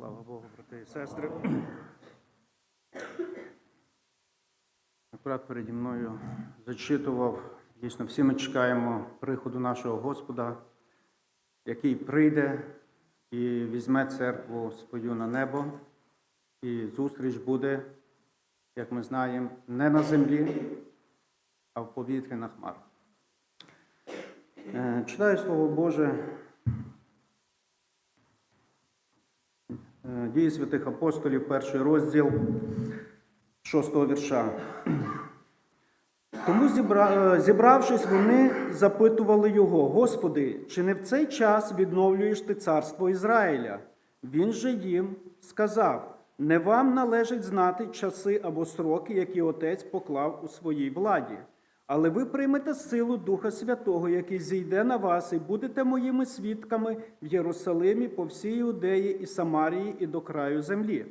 Слава Богу, брати і сестри. Брат переді мною зачитував. Дійсно, всі ми чекаємо приходу нашого Господа, який прийде і візьме церкву свою на небо. І зустріч буде, як ми знаємо, не на землі, а в повітрі на хмарах. Е, Читаю Слово Боже. Е, Дії святих апостолів, перший розділ шостого вірша. Тому, е, зібравшись, вони запитували його: Господи, чи не в цей час відновлюєш ти царство Ізраїля? Він же їм сказав: не вам належить знати часи або сроки, які Отець поклав у своїй владі. Але ви приймете силу Духа Святого, який зійде на вас, і будете моїми свідками в Єрусалимі, по всій Іудеї і Самарії, і до краю землі.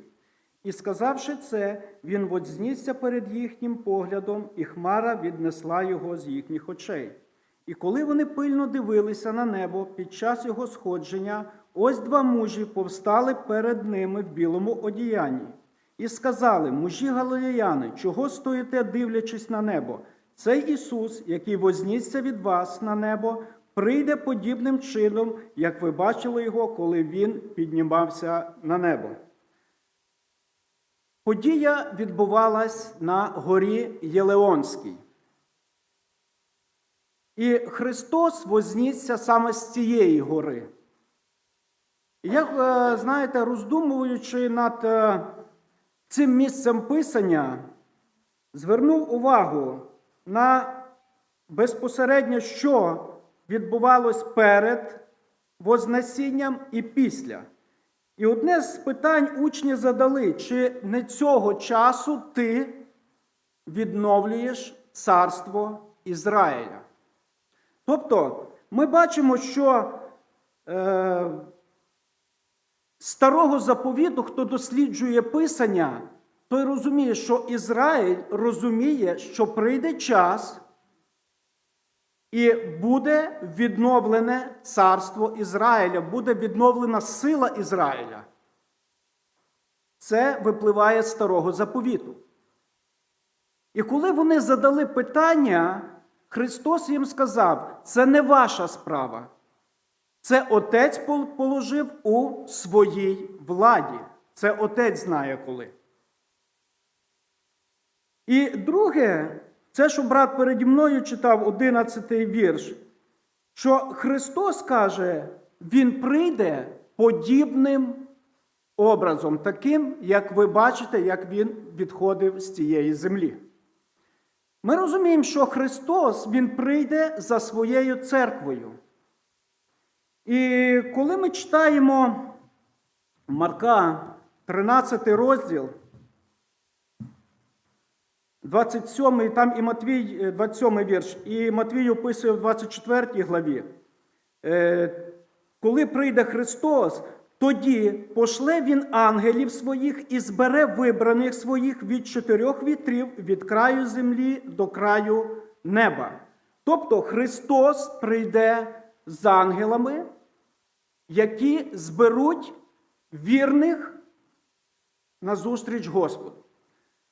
І сказавши це, він вознісся перед їхнім поглядом, і хмара віднесла його з їхніх очей. І коли вони пильно дивилися на небо під час його сходження, ось два мужі повстали перед ними в білому одіянні. І сказали: мужі галилеяни, чого стоїте, дивлячись на небо? Цей Ісус, який вознісся від вас на небо, прийде подібним чином, як ви бачили його, коли він піднімався на небо. Подія відбувалась на горі Єлеонській. І Христос вознісся саме з цієї гори. Як е, знаєте, роздумуючи над е, цим місцем писання, звернув увагу на безпосередньо, що відбувалось перед Вознесінням і після. І одне з питань учні задали, чи не цього часу ти відновлюєш царство Ізраїля? Тобто, ми бачимо, що е, старого заповіту, хто досліджує Писання, розуміє, що Ізраїль розуміє, що прийде час і буде відновлене царство Ізраїля, буде відновлена сила Ізраїля. Це випливає з старого заповіту. І коли вони задали питання, Христос їм сказав: це не ваша справа. Це Отець положив у своїй владі. Це Отець знає коли. І друге, це, що брат переді мною читав 11 вірш, що Христос каже, Він прийде подібним образом, таким, як ви бачите, як Він відходив з цієї землі. Ми розуміємо, що Христос Він прийде за своєю церквою. І коли ми читаємо Марка, 13 розділ, 27 там і Матвій, 27 вірш, і Матвій описує в 24 главі. Е, Коли прийде Христос, тоді пошле Він ангелів своїх і збере вибраних своїх від чотирьох вітрів від краю землі до краю неба. Тобто Христос прийде з ангелами, які зберуть вірних на зустріч Господу.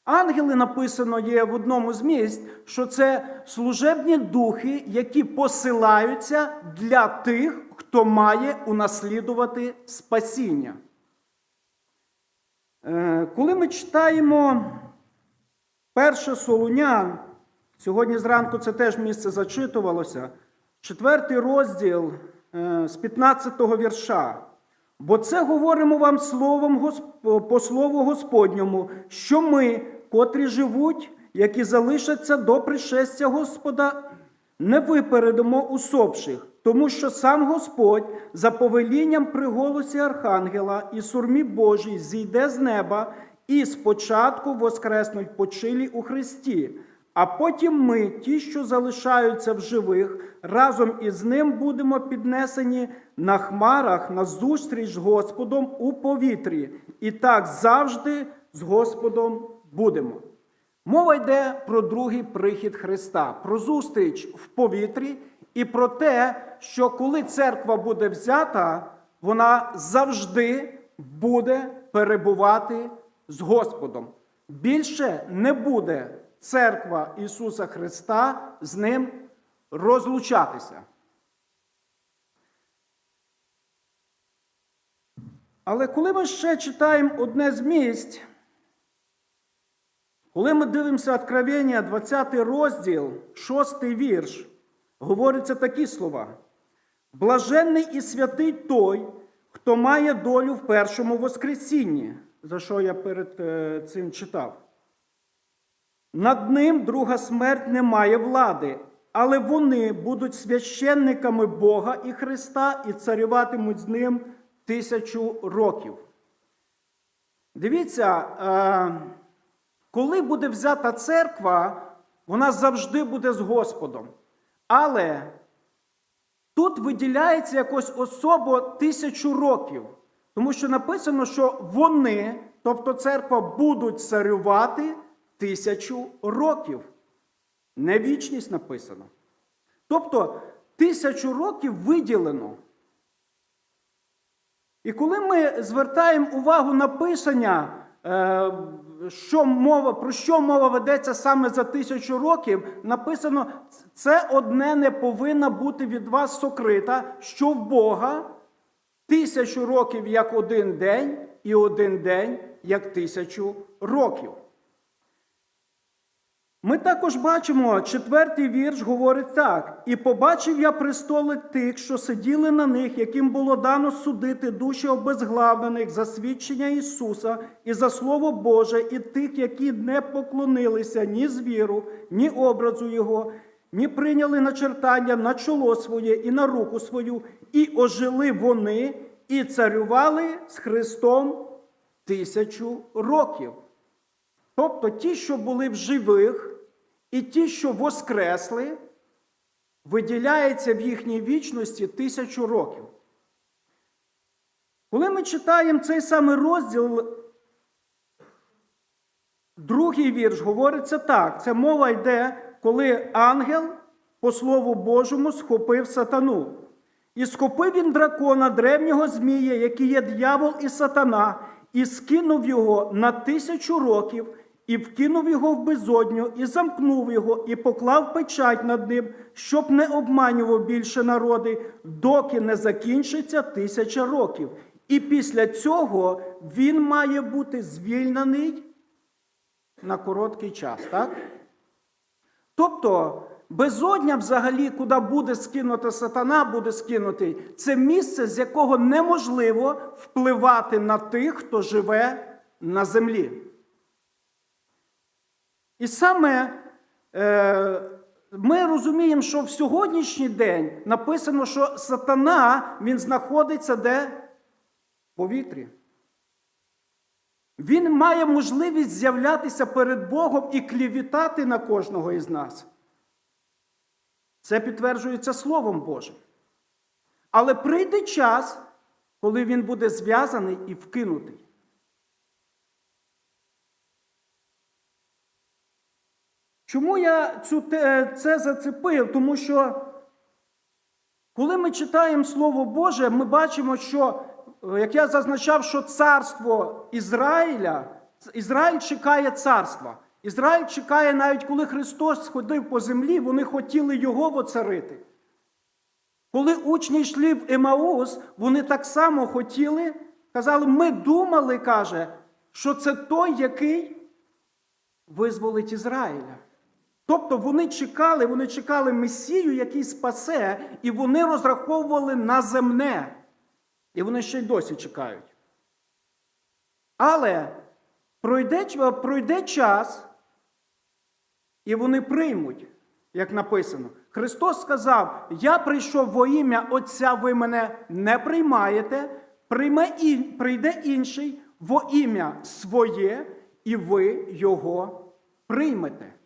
Ангели написано є в одному з місць, що це служебні духи, які посилаються для тих, хто має унаслідувати спасіння. Е, Коли ми читаємо перше Солунян, сьогодні зранку це теж місце зачитувалося, четвертий розділ е, з 15-го вірша. Бо це говоримо вам словом по слову Господньому, що ми, котрі живуть, які залишаться до пришестя Господа, не випередимо усопших, тому що сам Господь за повелінням при голосі Архангела і сурмі Божій зійде з неба і спочатку воскреснуть почилі у Христі. А потім ми, ті, що залишаються в живих, разом із ним будемо піднесені на хмарах на зустріч з Господом у повітрі. І так завжди з Господом будемо. Мова йде про другий прихід Христа, про зустріч в повітрі і про те, що коли церква буде взята, вона завжди буде перебувати з Господом. Більше не буде церква Ісуса Христа з ним розлучатися. Але коли ми ще читаємо одне з місць, коли ми дивимося Откровення, 20 розділ, 6 вірш, говориться такі слова. Блаженний і святий той, хто має долю в першому Воскресінні, за що я перед е, цим читав. Над ним друга смерть не має влади, але вони будуть священниками Бога і Христа і царюватимуть з ним тисячу років. Дивіться, е, коли буде взята церква, вона завжди буде з Господом. Але тут виділяється якось особо тисячу років, тому що написано, що вони, тобто церква, будуть царювати тисячу років. Не вічність написано. Тобто тисячу років виділено. І коли ми звертаємо увагу на писання, е, що мова, про що мова ведеться саме за тисячу років, написано, це одне не повинна бути від вас сокрита, що в Бога тисячу років як один день, і один день як тисячу років. Ми також бачимо, четвертий вірш говорить так: і побачив я престоли тих, що сиділи на них, яким було дано судити душі обезглавлених за свідчення Ісуса і за Слово Боже, і тих, які не поклонилися ні звіру, ні образу Його, ні прийняли начертання на чоло своє і на руку свою, і ожили вони, і царювали з Христом тисячу років. Тобто ті, що були в живих, і ті, що воскресли, виділяється в їхній вічності тисячу років. Коли ми читаємо цей самий розділ, другий вірш говориться так: це мова йде, коли ангел, по Слову Божому, схопив сатану. І схопив він дракона, древнього Змія, який є дьявол і сатана, і скинув його на тисячу років, і вкинув його в безодню, і замкнув його, і поклав печать над ним, щоб не обманював більше народи, доки не закінчиться тисяча років. І після цього він має бути звільнений на короткий час, так? Тобто, безодня, взагалі, куди буде скинута сатана, буде скинутий, це місце, з якого неможливо впливати на тих, хто живе на землі. І саме е, ми розуміємо, що в сьогоднішній день написано, що сатана він знаходиться де? В повітрі. Він має можливість з'являтися перед Богом і клівітати на кожного із нас. Це підтверджується Словом Божим. Але прийде час, коли він буде зв'язаний і вкинутий. Чому я цю, це зацепив? Тому що, коли ми читаємо Слово Боже, ми бачимо, що, як я зазначав, що царство Ізраїля, Ізраїль чекає царства. Ізраїль чекає, навіть коли Христос ходив по землі, вони хотіли його воцарити. Коли учні йшли в Емаус, вони так само хотіли, казали, ми думали, каже, що це той, який визволить Ізраїля. Тобто вони чекали, вони чекали Месію, який спасе, і вони розраховували на земне. І вони ще й досі чекають. Але пройде, пройде час, і вони приймуть, як написано. Христос сказав: Я прийшов во ім'я Отця, ви мене не приймаєте, прийме і, прийде інший во ім'я своє, і ви його приймете.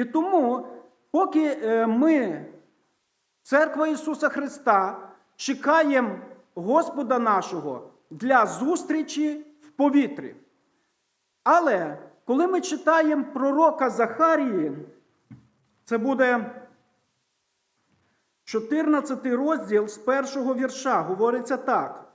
І тому, поки е, ми, Церква Ісуса Христа, чекаємо Господа нашого для зустрічі в повітрі. Але коли ми читаємо пророка Захарії, це буде 14 розділ з першого вірша, говориться так.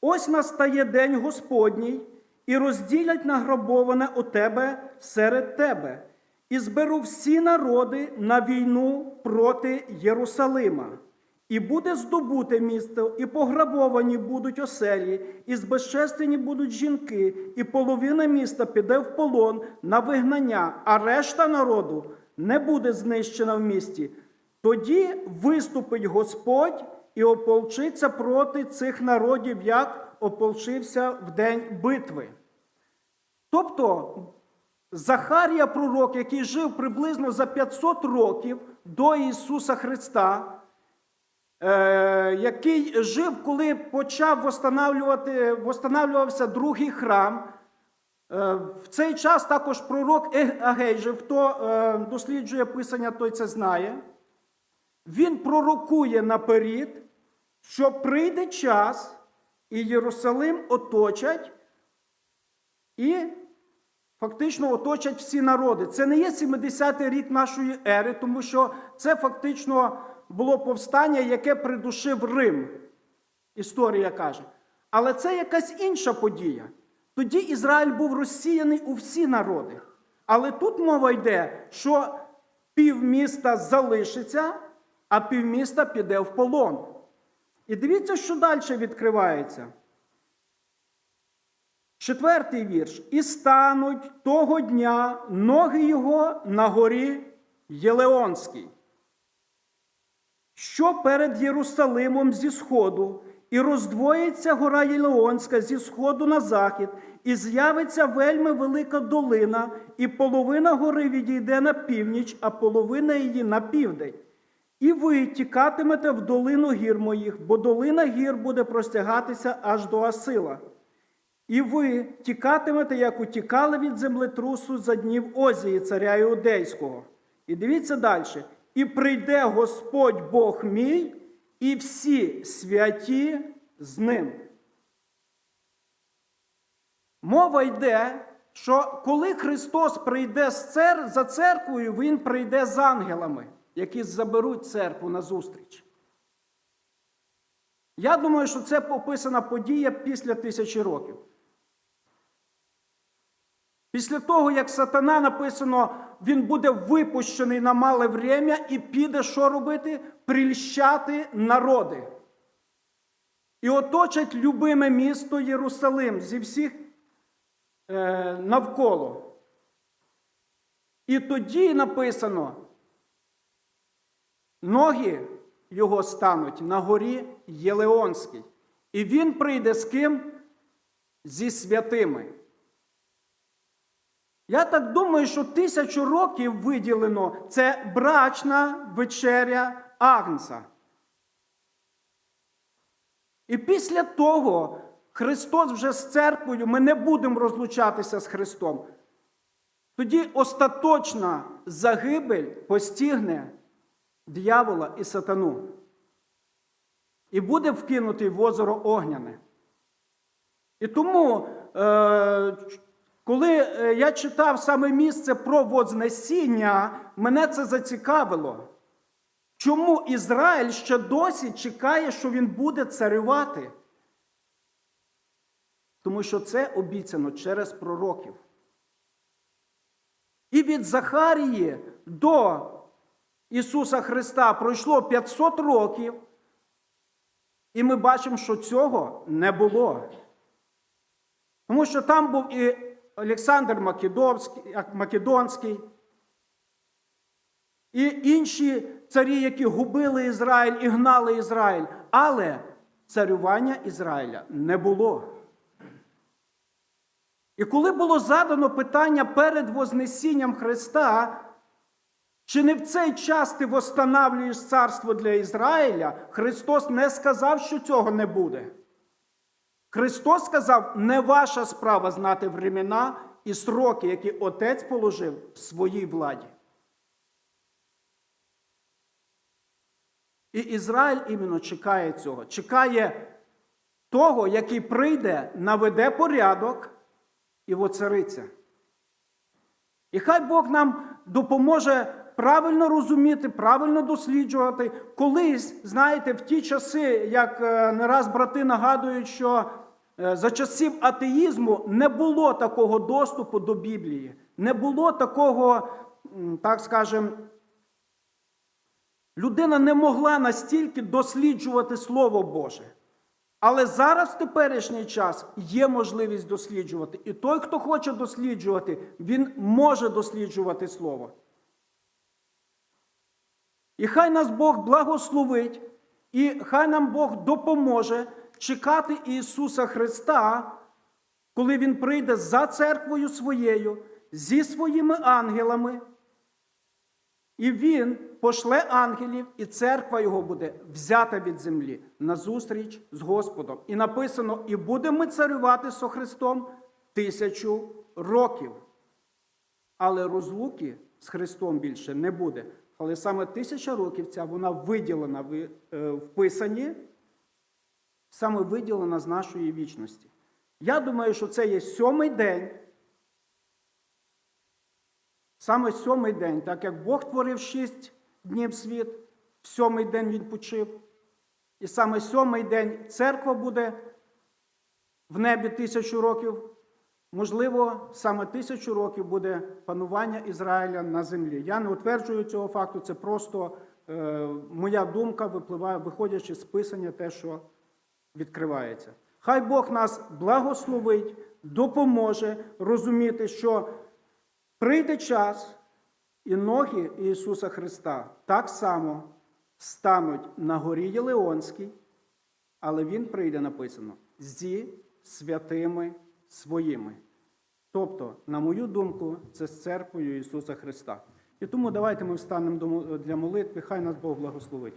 Ось настає день Господній, і розділять награбоване у тебе серед тебе, і зберу всі народи на війну проти Єрусалима. І буде здобуте місто, і пограбовані будуть оселі, і збезчестені будуть жінки, і половина міста піде в полон на вигнання, а решта народу не буде знищена в місті. Тоді виступить Господь і ополчиться проти цих народів, як ополчився в день битви. Тобто Захарія пророк, який жив приблизно за 500 років до Ісуса Христа, е, який жив, коли почав восстанавлювався другий храм. Е, В цей час також пророк Агей жив, хто е, досліджує Писання, той це знає. Він пророкує наперед, що прийде час, і Єрусалим оточать, і фактично оточать всі народи. Це не є 70-й рік нашої ери, тому що це фактично було повстання, яке придушив Рим. Історія каже. Але це якась інша подія. Тоді Ізраїль був розсіяний у всі народи. Але тут мова йде, що півміста залишиться, а півміста піде в полон. І дивіться, що далі відкривається. Четвертий вірш. І стануть того дня ноги його на горі Єлеонській, що перед Єрусалимом зі сходу, і роздвоїться гора Єлеонська зі сходу на захід, і з'явиться вельми велика долина, і половина гори відійде на північ, а половина її на південь. І ви тікатимете в долину гір моїх, бо долина гір буде простягатися аж до Асила. І ви тікатимете, як утікали від землетрусу за днів Озії, царя Іудейського. І дивіться далі. І прийде Господь Бог мій, і всі святі з ним. Мова йде, що коли Христос прийде за церквою, Він прийде з ангелами, які заберуть церкву на зустріч. Я думаю, що це описана подія після тисячі років. Після того, як сатана написано, він буде випущений на мале время і піде що робити? Прильщати народи. І оточать любиме місто Єрусалим зі всіх е, навколо. І тоді написано, ноги його стануть на горі Єлеонській. І він прийде з ким? Зі святими. Я так думаю, що тисячу років виділено це брачна вечеря Агнца. І після того Христос вже з церквою, ми не будемо розлучатися з Христом. Тоді остаточна загибель постігне диявола і сатану. І буде вкинутий в озеро огняне. І тому, е, коли е, я читав саме місце про Вознесіння, мене це зацікавило. Чому Ізраїль ще досі чекає, що він буде царювати? Тому що це обіцяно через пророків. І від Захарії до Ісуса Христа пройшло 500 років, і ми бачимо, що цього не було. Тому що там був і Олександр Македонський, і інші царі, які губили Ізраїль і гнали Ізраїль. Але царювання Ізраїля не було. І коли було задано питання перед Вознесінням Христа, чи не в цей час ти восстанавлюєш царство для Ізраїля, Христос не сказав, що цього не буде. Христос сказав, не ваша справа знати времена і сроки, які Отець положив в своїй владі. І Ізраїль іменно чекає цього, чекає того, який прийде, наведе порядок і воцариться. І хай Бог нам допоможе правильно розуміти, правильно досліджувати. Колись, знаєте, в ті часи, як е, не раз брати нагадують, що Е, За часів атеїзму не було такого доступу до Біблії, не було такого, так скажем, людина не могла настільки досліджувати Слово Боже. Але зараз в теперішній час є можливість досліджувати. І той, хто хоче досліджувати, він може досліджувати Слово. І хай нас Бог благословить, і хай нам Бог допоможе чекати Ісуса Христа, коли Він прийде за церквою своєю, зі своїми ангелами. І Він пошле ангелів, і церква його буде взята від землі на зустріч з Господом. І написано: і будемо царювати со Христом тисячу років. Але розлуки з Христом більше не буде. Але саме тисяча років ця вона виділена в, е, саме виділена з нашої вічності. Я думаю, що це є сьомий день. Саме сьомий день, так як Бог творив шість днів світ, в сьомий день він почив. І саме сьомий день церква буде в небі тисячу років. Можливо, саме тисячу років буде панування Ізраїля на землі. Я не утверджую цього факту, це просто е, моя думка випливає, виходячи з писання, те, що відкривається. Хай Бог нас благословить, допоможе розуміти, що прийде час, і ноги Ісуса Христа так само стануть на горі Єлеонській, але Він прийде написано зі святими своїми. Тобто, на мою думку, це з церквою Ісуса Христа. І тому давайте ми встанемо для молитви, хай нас Бог благословить.